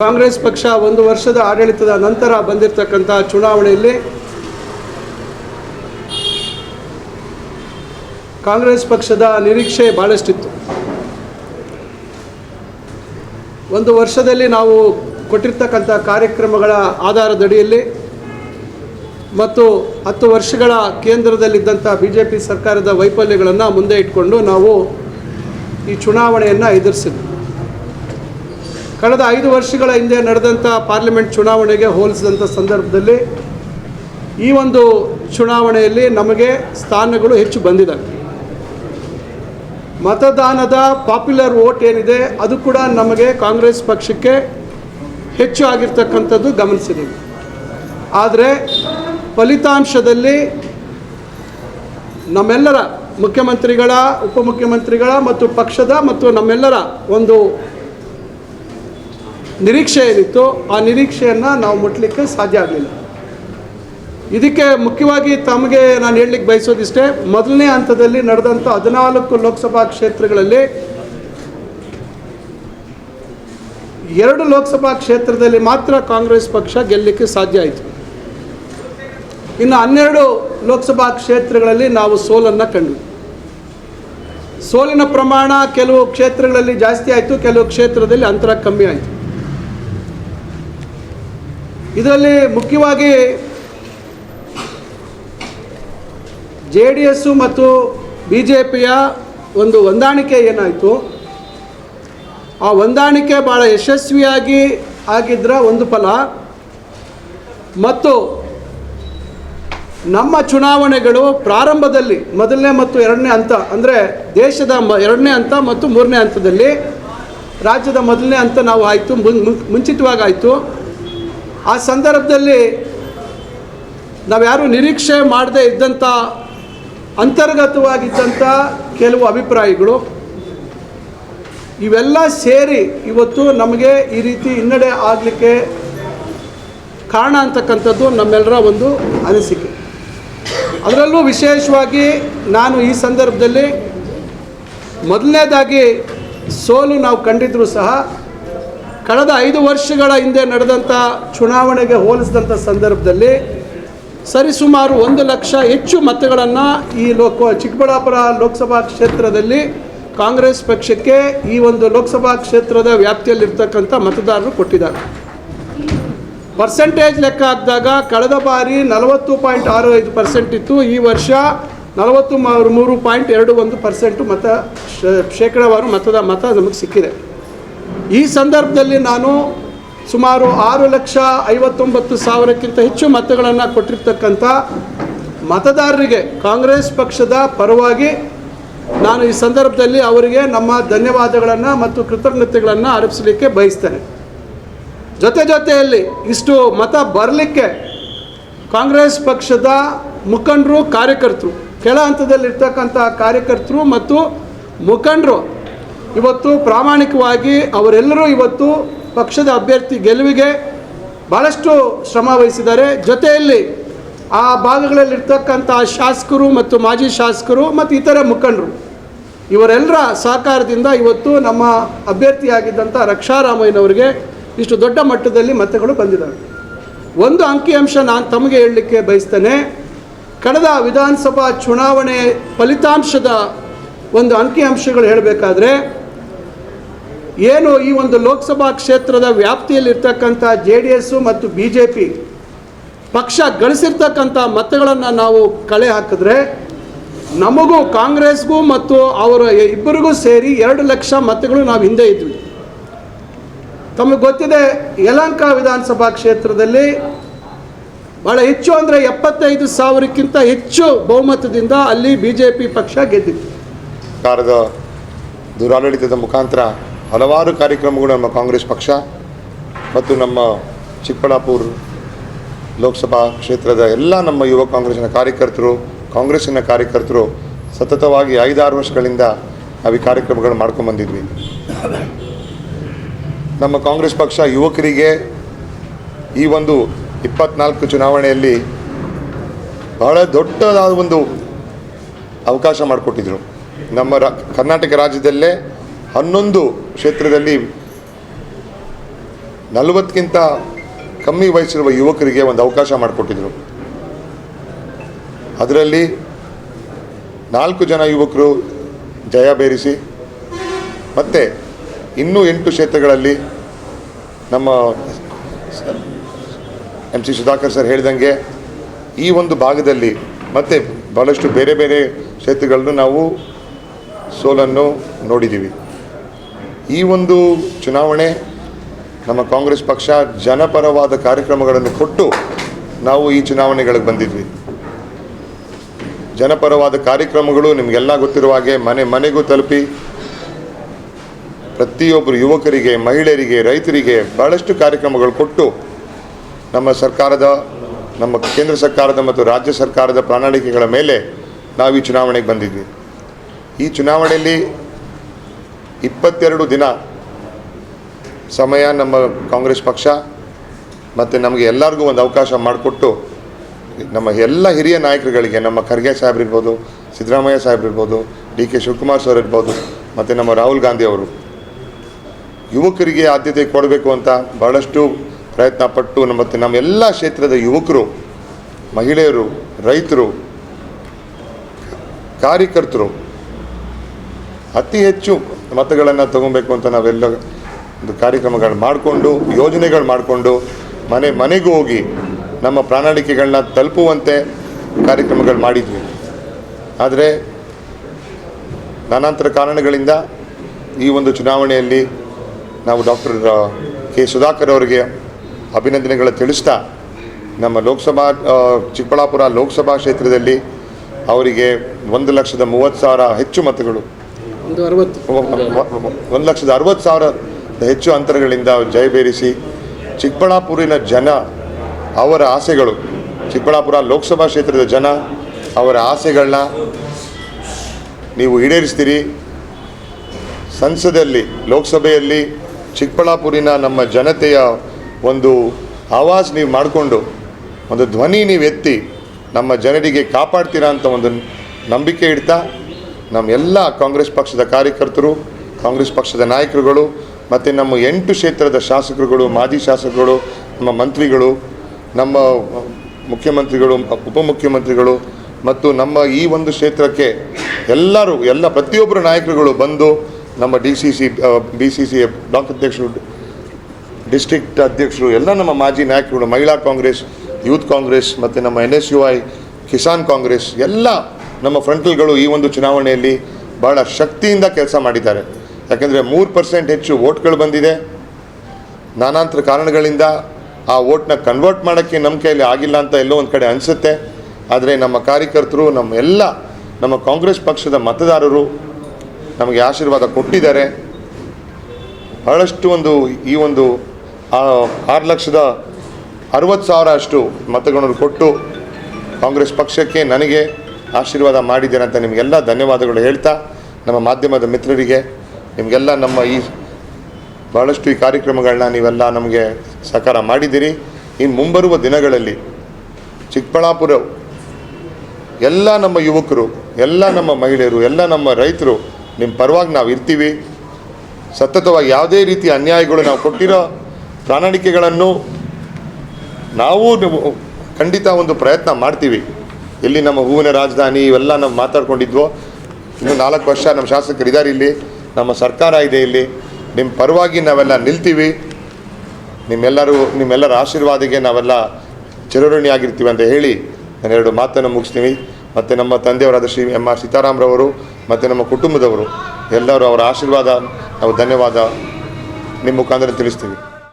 ಕಾಂಗ್ರೆಸ್ ಪಕ್ಷ ಒಂದು ವರ್ಷದ ಆಡಳಿತದ ನಂತರ ಬಂದಿರತಕ್ಕಂತಹ ಚುನಾವಣೆಯಲ್ಲಿ ಕಾಂಗ್ರೆಸ್ ಪಕ್ಷದ ನಿರೀಕ್ಷೆ ಭಾಳಷ್ಟಿತ್ತು ಒಂದು ವರ್ಷದಲ್ಲಿ ನಾವು ಕೊಟ್ಟಿರ್ತಕ್ಕಂಥ ಕಾರ್ಯಕ್ರಮಗಳ ಆಧಾರದಡಿಯಲ್ಲಿ ಮತ್ತು ಹತ್ತು ವರ್ಷಗಳ ಕೇಂದ್ರದಲ್ಲಿದ್ದಂಥ ಬಿ ಜೆ ಪಿ ಸರ್ಕಾರದ ವೈಫಲ್ಯಗಳನ್ನು ಮುಂದೆ ಇಟ್ಕೊಂಡು ನಾವು ಈ ಚುನಾವಣೆಯನ್ನು ಎದುರಿಸಿದ್ವಿ. ಕಳೆದ ಐದು ವರ್ಷಗಳ ಹಿಂದೆ ನಡೆದಂಥ ಪಾರ್ಲಿಮೆಂಟ್ ಚುನಾವಣೆಗೆ ಹೋಲಿಸಿದಂಥ ಸಂದರ್ಭದಲ್ಲಿ ಈ ಒಂದು ಚುನಾವಣೆಯಲ್ಲಿ ನಮಗೆ ಸ್ಥಾನಗಳು ಹೆಚ್ಚು ಬಂದಿದ್ದಾವೆ. ಮತದಾನದ ಪಾಪ್ಯುಲರ್ ವೋಟ್ ಏನಿದೆ, ಅದು ಕೂಡ ನಮಗೆ ಕಾಂಗ್ರೆಸ್ ಪಕ್ಷಕ್ಕೆ ಹೆಚ್ಚು ಆಗಿರ್ತಕ್ಕಂಥದ್ದು ಗಮನಿಸಿದ್ದೀವಿ ಆದರೆ ಫಲಿತಾಂಶದಲ್ಲಿ ನಮ್ಮೆಲ್ಲರ ಮುಖ್ಯಮಂತ್ರಿಗಳ, ಉಪಮುಖ್ಯಮಂತ್ರಿಗಳ ಮತ್ತು ಪಕ್ಷದ ಮತ್ತು ನಮ್ಮೆಲ್ಲರ ಒಂದು ನಿರೀಕ್ಷೆ ಏನಿತ್ತು ಆ ನಿರೀಕ್ಷೆಯನ್ನು ನಾವು ಮುಟ್ಲಿಕ್ಕೆ ಸಾಧ್ಯ ಆಗಲಿಲ್ಲ. ಇದಕ್ಕೆ ಮುಖ್ಯವಾಗಿ ತಮಗೆ ನಾನು ಹೇಳಲಿಕ್ಕೆ ಬಯಸೋದಿಷ್ಟೇ, ಮೊದಲನೇ ಹಂತದಲ್ಲಿ ನಡೆದಂಥ ಹದಿನಾಲ್ಕು ಲೋಕಸಭಾ ಕ್ಷೇತ್ರಗಳಲ್ಲಿ ಎರಡು ಲೋಕಸಭಾ ಕ್ಷೇತ್ರದಲ್ಲಿ ಮಾತ್ರ ಕಾಂಗ್ರೆಸ್ ಪಕ್ಷ ಗೆಲ್ಲಲಿಕ್ಕೆ ಸಾಧ್ಯ ಆಯಿತು. ಇನ್ನು ಹನ್ನೆರಡು ಲೋಕಸಭಾ ಕ್ಷೇತ್ರಗಳಲ್ಲಿ ನಾವು ಸೋಲನ್ನು ಕಂಡ್ವಿ. ಸೋಲಿನ ಪ್ರಮಾಣ ಕೆಲವು ಕ್ಷೇತ್ರಗಳಲ್ಲಿ ಜಾಸ್ತಿ ಆಯಿತು, ಕೆಲವು ಕ್ಷೇತ್ರದಲ್ಲಿ ಅಂತರ ಕಮ್ಮಿ ಆಯಿತು. ಇದರಲ್ಲಿ ಮುಖ್ಯವಾಗಿ ಜೆ ಡಿ ಎಸ್ಸು ಮತ್ತು ಬಿ ಜೆ ಪಿಯ ಒಂದು ಹೊಂದಾಣಿಕೆ ಏನಾಯಿತು? ಆ ಹೊಂದಾಣಿಕೆ ಭಾಳ ಯಶಸ್ವಿಯಾಗಿ ಆಗಿದ್ರ ಒಂದು ಫಲ. ಮತ್ತು ನಮ್ಮ ಚುನಾವಣೆಗಳು ಪ್ರಾರಂಭದಲ್ಲಿ ಮೊದಲನೇ ಮತ್ತು ಎರಡನೇ ಹಂತ, ಅಂದರೆ ದೇಶದ ಮ, ಎರಡನೇ ಹಂತ ಮತ್ತು ಮೂರನೇ ಹಂತದಲ್ಲಿ ರಾಜ್ಯದ ಮೊದಲನೇ ಹಂತ ನಾವು ಆಯಿತು ಮುಂಚಿತವಾಗಿ ಆಯಿತು. ಆ ಸಂದರ್ಭದಲ್ಲಿ ನಾವ್ಯಾರು ನಿರೀಕ್ಷೆ ಮಾಡದೇ ಇದ್ದಂಥ ಅಂತರ್ಗತವಾಗಿದ್ದಂಥ ಕೆಲವು ಅಭಿಪ್ರಾಯಗಳು ಇವೆಲ್ಲ ಸೇರಿ ಇವತ್ತು ನಮಗೆ ಈ ರೀತಿ ಹಿನ್ನಡೆ ಆಗಲಿಕ್ಕೆ ಕಾರಣ ಅಂತಕ್ಕಂಥದ್ದು ನಮ್ಮೆಲ್ಲರ ಒಂದು ಅನಿಸಿಕೆ. ಅದರಲ್ಲೂ ವಿಶೇಷವಾಗಿ ನಾನು ಈ ಸಂದರ್ಭದಲ್ಲಿ ಮೊದಲನೇದಾಗಿ ಸೋಲು ನಾವು ಕಂಡಿದ್ದರೂ ಸಹ ಕಳೆದ ಐದು ವರ್ಷಗಳ ಹಿಂದೆ ನಡೆದಂಥ ಚುನಾವಣೆಗೆ ಹೋಲಿಸಿದಂಥ ಸಂದರ್ಭದಲ್ಲಿ ಸರಿಸುಮಾರು ಒಂದು ಲಕ್ಷ ಹೆಚ್ಚು ಮತಗಳನ್ನು ಈ ಲೋಕ, ಚಿಕ್ಕಬಳ್ಳಾಪುರ ಲೋಕಸಭಾ ಕ್ಷೇತ್ರದಲ್ಲಿ ಕಾಂಗ್ರೆಸ್ ಪಕ್ಷಕ್ಕೆ ಈ ಒಂದು ಲೋಕಸಭಾ ಕ್ಷೇತ್ರದ ವ್ಯಾಪ್ತಿಯಲ್ಲಿರ್ತಕ್ಕಂಥ ಮತದಾರರು ಕೊಟ್ಟಿದ್ದಾರೆ. ಪರ್ಸೆಂಟೇಜ್ ಲೆಕ್ಕ ಹಾಕಿದಾಗ ಕಳೆದ ಬಾರಿ ನಲವತ್ತು ಪಾಯಿಂಟ್ ಆರು ಐದು ಪರ್ಸೆಂಟ್ ಇತ್ತು. ಈ ವರ್ಷ ನಲವತ್ತು ಮೂರು ಪಾಯಿಂಟ್ ಎರಡು ಒಂದು ಪರ್ಸೆಂಟು ಮತ ಶೇಕಡಾವಾರು ಮತದ, ಮತ ನಮಗೆ ಸಿಕ್ಕಿದೆ. ಈ ಸಂದರ್ಭದಲ್ಲಿ ನಾನು ಸುಮಾರು ಆರು ಲಕ್ಷ ಐವತ್ತೊಂಬತ್ತು ಸಾವಿರಕ್ಕಿಂತ ಹೆಚ್ಚು ಮತಗಳನ್ನು ಕೊಟ್ಟಿರ್ತಕ್ಕಂಥ ಮತದಾರರಿಗೆ ಕಾಂಗ್ರೆಸ್ ಪಕ್ಷದ ಪರವಾಗಿ ನಾನು ಈ ಸಂದರ್ಭದಲ್ಲಿ ಅವರಿಗೆ ನಮ್ಮ ಧನ್ಯವಾದಗಳನ್ನು ಮತ್ತು ಕೃತಜ್ಞತೆಗಳನ್ನು ಅರ್ಪಿಸಲಿಕ್ಕೆ ಬಯಸ್ತೇನೆ. ಜೊತೆ ಜೊತೆಯಲ್ಲಿ ಇಷ್ಟು ಮತ ಬರಲಿಕ್ಕೆ ಕಾಂಗ್ರೆಸ್ ಪಕ್ಷದ ಮುಖಂಡರು, ಕಾರ್ಯಕರ್ತರು, ಕೆಳ ಹಂತದಲ್ಲಿರ್ತಕ್ಕಂಥ ಕಾರ್ಯಕರ್ತರು ಮತ್ತು ಮುಖಂಡರು ಇವತ್ತು ಪ್ರಾಮಾಣಿಕವಾಗಿ ಅವರೆಲ್ಲರೂ ಇವತ್ತು ಪಕ್ಷದ ಅಭ್ಯರ್ಥಿ ಗೆಲುವಿಗೆ ಭಾಳಷ್ಟು ಶ್ರಮ ವಹಿಸಿದ್ದಾರೆ. ಜೊತೆಯಲ್ಲಿ ಆ ಭಾಗಗಳಲ್ಲಿರ್ತಕ್ಕಂಥ ಶಾಸಕರು ಮತ್ತು ಮಾಜಿ ಶಾಸಕರು ಮತ್ತು ಇತರ ಮುಖಂಡರು, ಇವರೆಲ್ಲರ ಸಹಕಾರದಿಂದ ಇವತ್ತು ನಮ್ಮ ಅಭ್ಯರ್ಥಿಯಾಗಿದ್ದಂಥ ರಕ್ಷಾರಾಮಯ್ಯನವರಿಗೆ ಇಷ್ಟು ದೊಡ್ಡ ಮಟ್ಟದಲ್ಲಿ ಮತಗಳು ಬಂದಿದ್ದಾರೆ ಒಂದು ಅಂಕಿಅಂಶ ನಾನು ತಮಗೆ ಹೇಳಲಿಕ್ಕೆ ಬಯಸ್ತೇನೆ, ಕಳೆದ ವಿಧಾನಸಭಾ ಚುನಾವಣೆ ಫಲಿತಾಂಶದ ಒಂದು ಅಂಕಿಅಂಶಗಳು ಹೇಳಬೇಕಾದ್ರೆ ಏನು ಈ ಒಂದು ಲೋಕಸಭಾ ಕ್ಷೇತ್ರದ ವ್ಯಾಪ್ತಿಯಲ್ಲಿರ್ತಕ್ಕಂಥ ಜೆ ಡಿ ಎಸ್ಸು ಮತ್ತು ಬಿ ಜೆ ಪಿ ಪಕ್ಷ ಗಳಿಸಿರ್ತಕ್ಕಂಥ ಮತಗಳನ್ನು ನಾವು ಕಳೆ ಹಾಕಿದ್ರೆ ನಮಗೂ ಕಾಂಗ್ರೆಸ್ಗೂ ಮತ್ತು ಅವರ ಇಬ್ಬರಿಗೂ ಸೇರಿ ಎರಡು ಲಕ್ಷ ಮತಗಳು ನಾವು ಹಿಂದೆ ಇದ್ವಿ. ತಮಗೆ ಗೊತ್ತಿದೆ ಯಲಂಕ ವಿಧಾನಸಭಾ ಕ್ಷೇತ್ರದಲ್ಲಿ ಭಾಳ ಹೆಚ್ಚು ಅಂದರೆ ಎಪ್ಪತ್ತೈದು ಸಾವಿರಕ್ಕಿಂತ ಹೆಚ್ಚು ಬಹುಮತದಿಂದ ಅಲ್ಲಿ ಬಿ ಜೆ ಪಿ ಪಕ್ಷ ಗೆದ್ದಿತ್ತು. ಸರ್ಕಾರದ ದುರಾಡಳಿತದ ಮುಖಾಂತರ ಹಲವಾರು ಕಾರ್ಯಕ್ರಮಗಳು ನಮ್ಮ ಕಾಂಗ್ರೆಸ್ ಪಕ್ಷ ಮತ್ತು ನಮ್ಮ ಚಿಕ್ಕಬಳ್ಳಾಪುರ ಲೋಕಸಭಾ ಕ್ಷೇತ್ರದ ಎಲ್ಲ ನಮ್ಮ ಯುವ ಕಾಂಗ್ರೆಸ್ನ ಕಾರ್ಯಕರ್ತರು, ಕಾಂಗ್ರೆಸ್ಸಿನ ಕಾರ್ಯಕರ್ತರು ಸತತವಾಗಿ ಐದಾರು ವರ್ಷಗಳಿಂದ ನಾವು ಈ ಕಾರ್ಯಕ್ರಮಗಳು ಮಾಡ್ಕೊಂಬಂದಿದ್ವಿ ನಮ್ಮ ಕಾಂಗ್ರೆಸ್ ಪಕ್ಷ ಯುವಕರಿಗೆ ಈ ಒಂದು ಇಪ್ಪತ್ನಾಲ್ಕು ಚುನಾವಣೆಯಲ್ಲಿ ಬಹಳ ದೊಡ್ಡದಾದ ಒಂದು ಅವಕಾಶ ಮಾಡಿಕೊಟ್ಟಿದ್ರು. ನಮ್ಮ ರಾ, ಕರ್ನಾಟಕ ರಾಜ್ಯದಲ್ಲೇ ಹನ್ನೊಂದು ಕ್ಷೇತ್ರದಲ್ಲಿ ನಲವತ್ತಕ್ಕಿಂತ ಕಮ್ಮಿ ವಯಸ್ಸಿರುವ ಯುವಕರಿಗೆ ಒಂದು ಅವಕಾಶ ಮಾಡಿಕೊಟ್ಟಿದ್ರು. ಅದರಲ್ಲಿ ನಾಲ್ಕು ಜನ ಯುವಕರು ಜಯ ಬೇರಿಸಿ, ಮತ್ತು ಇನ್ನೂ ಎಂಟು ಕ್ಷೇತ್ರಗಳಲ್ಲಿ ನಮ್ಮ ಎಂ ಸಿ ಸುಧಾಕರ್ ಸರ್ ಹೇಳಿದಂಗೆ ಈ ಒಂದು ಭಾಗದಲ್ಲಿ ಮತ್ತು ಭಾಳಷ್ಟು ಬೇರೆ ಬೇರೆ ಕ್ಷೇತ್ರಗಳನ್ನು ನಾವು ಸೋಲನ್ನು ನೋಡಿದ್ದೀವಿ. ಈ ಒಂದು ಚುನಾವಣೆ ನಮ್ಮ ಕಾಂಗ್ರೆಸ್ ಪಕ್ಷ ಜನಪರವಾದ ಕಾರ್ಯಕ್ರಮಗಳನ್ನು ಕೊಟ್ಟು ನಾವು ಈ ಚುನಾವಣೆಗಳಿಗೆ ಬಂದಿದ್ವಿ. ಜನಪರವಾದ ಕಾರ್ಯಕ್ರಮಗಳು ನಿಮಗೆಲ್ಲ ಗೊತ್ತಿರುವ ಹಾಗೆ ಮನೆ ಮನೆಗೂ ತಲುಪಿ ಪ್ರತಿಯೊಬ್ಬರು ಯುವಕರಿಗೆ, ಮಹಿಳೆಯರಿಗೆ, ರೈತರಿಗೆ ಭಾಳಷ್ಟು ಕಾರ್ಯಕ್ರಮಗಳು ಕೊಟ್ಟು ನಮ್ಮ ಸರ್ಕಾರದ, ನಮ್ಮ ಕೇಂದ್ರ ಸರ್ಕಾರದ ಮತ್ತು ರಾಜ್ಯ ಸರ್ಕಾರದ ಪ್ರಣಾಳಿಕೆಗಳ ಮೇಲೆ ನಾವು ಈ ಚುನಾವಣೆಗೆ ಬಂದಿದ್ವಿ. ಈ ಚುನಾವಣೆಯಲ್ಲಿ ಇಪ್ಪತ್ತೆರಡು ದಿನ ಸಮಯ ನಮ್ಮ ಕಾಂಗ್ರೆಸ್ ಪಕ್ಷ ಮತ್ತು ನಮಗೆ ಎಲ್ಲರಿಗೂ ಒಂದು ಅವಕಾಶ ಮಾಡಿಕೊಟ್ಟು ನಮ್ಮ ಎಲ್ಲ ಹಿರಿಯ ನಾಯಕರುಗಳಿಗೆ, ನಮ್ಮ ಖರ್ಗೆ ಸಾಹೇಬ್ರಿರ್ಬೋದು ಸಿದ್ದರಾಮಯ್ಯ ಸಾಹೇಬ್ರಿರ್ಬೋದು ಡಿ ಕೆ ಶಿವಕುಮಾರ್ ಸರ್ ಇರ್ಬೋದು, ಮತ್ತು ನಮ್ಮ ರಾಹುಲ್ ಗಾಂಧಿ ಅವರು. ಯುವಕರಿಗೆ ಆದ್ಯತೆ ಕೊಡಬೇಕು ಅಂತ ಭಾಳಷ್ಟು ಪ್ರಯತ್ನ ಪಟ್ಟು ನಮ್ಮ- ಮತ್ತು ನಮ್ಮ ಎಲ್ಲ ಕ್ಷೇತ್ರದ ಯುವಕರು, ಮಹಿಳೆಯರು, ರೈತರು, ಕಾರ್ಯಕರ್ತರು ಅತಿ ಹೆಚ್ಚು ಮತಗಳನ್ನು ತಗೊಬೇಕು ಅಂತ ನಾವೆಲ್ಲ ಒಂದು ಕಾರ್ಯಕ್ರಮಗಳು ಮಾಡಿಕೊಂಡು, ಯೋಜನೆಗಳು ಮಾಡಿಕೊಂಡು, ಮನೆ ಮನೆಗೂ ಹೋಗಿ ನಮ್ಮ ಪ್ರಣಾಳಿಕೆಗಳನ್ನ ತಲುಪುವಂತೆ ಕಾರ್ಯಕ್ರಮಗಳು ಮಾಡಿದ್ವಿ. ಆದರೆ ನಾನಾಂತರ ಕಾರಣಗಳಿಂದ ಈ ಒಂದು ಚುನಾವಣೆಯಲ್ಲಿ ನಾವು ಡಾಕ್ಟರ್ ಕೆ ಸುಧಾಕರ್ ಅವರಿಗೆ ಅಭಿನಂದನೆಗಳು ತಿಳಿಸ್ತಾ ನಮ್ಮ ಲೋಕಸಭಾ ಚಿಕ್ಕಬಳ್ಳಾಪುರ ಲೋಕಸಭಾ ಕ್ಷೇತ್ರದಲ್ಲಿ ಅವರಿಗೆ ಒಂದು ಲಕ್ಷದ ಮೂವತ್ತು ಸಾವಿರ ಹೆಚ್ಚು ಮತಗಳು ಒಂದು ಅರವತ್ತು. ಒಂದು ಲಕ್ಷದ ಅರವತ್ತು ಸಾವಿರ ಹೆಚ್ಚು ಅಂತರಗಳಿಂದ ಜಯಬೇರಿಸಿ ಚಿಕ್ಕಬಳ್ಳಾಪುರಿನ ಜನ, ಅವರ ಆಸೆಗಳು, ಚಿಕ್ಕಬಳ್ಳಾಪುರ ಲೋಕಸಭಾ ಕ್ಷೇತ್ರದ ಜನ, ಅವರ ಆಸೆಗಳನ್ನ ನೀವು ಈಡೇರಿಸ್ತೀರಿ. ಸಂಸದಲ್ಲಿ, ಲೋಕಸಭೆಯಲ್ಲಿ ಚಿಕ್ಕಬಳ್ಳಾಪುರಿನ ನಮ್ಮ ಜನತೆಯ ಒಂದು ಆವಾಜ್ ನೀವು ಮಾಡಿಕೊಂಡು, ಒಂದು ಧ್ವನಿ ನೀವು ಎತ್ತಿ ನಮ್ಮ ಜನರಿಗೆ ಕಾಪಾಡ್ತೀರಾ ಅಂತ ಒಂದು ನಂಬಿಕೆ ಇಡ್ತಾ ನಮ್ಮ ಎಲ್ಲ ಕಾಂಗ್ರೆಸ್ ಪಕ್ಷದ ಕಾರ್ಯಕರ್ತರು, ಕಾಂಗ್ರೆಸ್ ಪಕ್ಷದ ನಾಯಕರುಗಳು, ಮತ್ತು ನಮ್ಮ ಎಂಟು ಕ್ಷೇತ್ರದ ಶಾಸಕರುಗಳು, ಮಾಜಿ ಶಾಸಕರುಗಳು, ನಮ್ಮ ಮಂತ್ರಿಗಳು, ನಮ್ಮ ಮುಖ್ಯಮಂತ್ರಿಗಳು, ಉಪಮುಖ್ಯಮಂತ್ರಿಗಳು, ಮತ್ತು ನಮ್ಮ ಈ ಒಂದು ಕ್ಷೇತ್ರಕ್ಕೆ ಎಲ್ಲರೂ, ಎಲ್ಲ ಪ್ರತಿಯೊಬ್ಬರು ನಾಯಕರುಗಳು ಬಂದು ನಮ್ಮ D C C B C C block ಅಧ್ಯಕ್ಷರು, ಡಿಸ್ಟ್ರಿಕ್ಟ್ ಅಧ್ಯಕ್ಷರು, ಎಲ್ಲ ನಮ್ಮ ಮಾಜಿ ನಾಯಕರುಗಳು, ಮಹಿಳಾ ಕಾಂಗ್ರೆಸ್, ಯೂತ್ ಕಾಂಗ್ರೆಸ್, ಮತ್ತು ನಮ್ಮ N S U I, Kisan Congress, ಎಲ್ಲ ನಮ್ಮ ಫ್ರಂಟಲ್ಗಳು ಈ ಒಂದು ಚುನಾವಣೆಯಲ್ಲಿ ಭಾಳ ಶಕ್ತಿಯಿಂದ ಕೆಲಸ ಮಾಡಿದ್ದಾರೆ. ಯಾಕೆಂದರೆ ಮೂರು ಪರ್ಸೆಂಟ್ ಹೆಚ್ಚು ವೋಟ್ಗಳು ಬಂದಿದೆ. ನಾನಾಂತರ ಕಾರಣಗಳಿಂದ ಆ ವೋಟ್ನ ಕನ್ವರ್ಟ್ ಮಾಡೋಕ್ಕೆ ನಮ್ಮ ಕೈಯಲ್ಲಿ ಆಗಿಲ್ಲ ಅಂತ ಎಲ್ಲೋ ಒಂದು ಕಡೆ ಅನಿಸುತ್ತೆ. ಆದರೆ ನಮ್ಮ ಕಾರ್ಯಕರ್ತರು, ನಮ್ಮ ಎಲ್ಲ, ನಮ್ಮ ಕಾಂಗ್ರೆಸ್ ಪಕ್ಷದ ಮತದಾರರು ನಮಗೆ ಆಶೀರ್ವಾದ ಕೊಟ್ಟಿದ್ದಾರೆ. ಬಹಳಷ್ಟು ಒಂದು ಈ ಒಂದು ಆರು ಲಕ್ಷದ ಅರವತ್ತು ಸಾವಿರ ಅಷ್ಟು ಮತಗಳನ್ನು ಕೊಟ್ಟು ಕಾಂಗ್ರೆಸ್ ಪಕ್ಷಕ್ಕೆ ನನಗೆ ಆಶೀರ್ವಾದ ಮಾಡಿದ್ದೀರ ಅಂತ ನಿಮಗೆಲ್ಲ ಧನ್ಯವಾದಗಳು ಹೇಳ್ತಾ ನಮ್ಮ ಮಾಧ್ಯಮದ ಮಿತ್ರರಿಗೆ, ನಿಮಗೆಲ್ಲ ನಮ್ಮ ಈ ಭಾಳಷ್ಟು ಈ ಕಾರ್ಯಕ್ರಮಗಳನ್ನ ನೀವೆಲ್ಲ ನಮಗೆ ಸಹಕಾರ ಮಾಡಿದ್ದೀರಿ. ಇನ್ನು ಮುಂಬರುವ ದಿನಗಳಲ್ಲಿ ಚಿಕ್ಕಬಳ್ಳಾಪುರ ಎಲ್ಲ ನಮ್ಮ ಯುವಕರು, ಎಲ್ಲ ನಮ್ಮ ಮಹಿಳೆಯರು, ಎಲ್ಲ ನಮ್ಮ ರೈತರು ನಿಮ್ಮ ಪರವಾಗಿ ನಾವು ಇರ್ತೀವಿ. ಸತತವಾಗಿ ಯಾವುದೇ ರೀತಿಯ ಅನ್ಯಾಯಗಳು ನಾವು ಕೊಟ್ಟಿರೋ ಪ್ರಣಾಳಿಕೆಗಳನ್ನು ನೀವು ಖಂಡಿತ ಒಂದು ಪ್ರಯತ್ನ ಮಾಡ್ತೀವಿ. ಎಲ್ಲಿ ನಮ್ಮ ಹೂವಿನ ರಾಜಧಾನಿ ಇವೆಲ್ಲ ನಾವು ಮಾತಾಡ್ಕೊಂಡಿದ್ವೋ? ಇನ್ನು ನಾಲ್ಕು ವರ್ಷ ನಮ್ಮ ಶಾಸಕರು ಇದ್ದಾರೆ ಇಲ್ಲಿ. ನಮ್ಮ ಸರ್ಕಾರ ಇದೆ ಇಲ್ಲಿ. ನಿಮ್ಮ ಪರವಾಗಿ ನಾವೆಲ್ಲ ನಿಲ್ತೀವಿ. ನಿಮ್ಮೆಲ್ಲರೂ, ನಿಮ್ಮೆಲ್ಲರ ಆಶೀರ್ವಾದಿಗೆ ನಾವೆಲ್ಲ ಚಿರಋಣಿ ಆಗಿರ್ತೀವಿ ಅಂತ ಹೇಳಿ ನಾನು ಎರಡು ಮಾತನ್ನು ಮುಗಿಸ್ತೀನಿ. ಮತ್ತು ನಮ್ಮ ತಂದೆಯವರಾದ ಶ್ರೀ ಎಂ ಆರ್ ಸೀತಾರಾಮ್ರವರು, ಮತ್ತು ನಮ್ಮ ಕುಟುಂಬದವರು, ಎಲ್ಲರೂ ಅವರ ಆಶೀರ್ವಾದ, ನಾವು ಧನ್ಯವಾದ. ನಿಮ್ಮ ಮುಖಾಂತರ ತಿಳಿಸ್ತೀವಿ.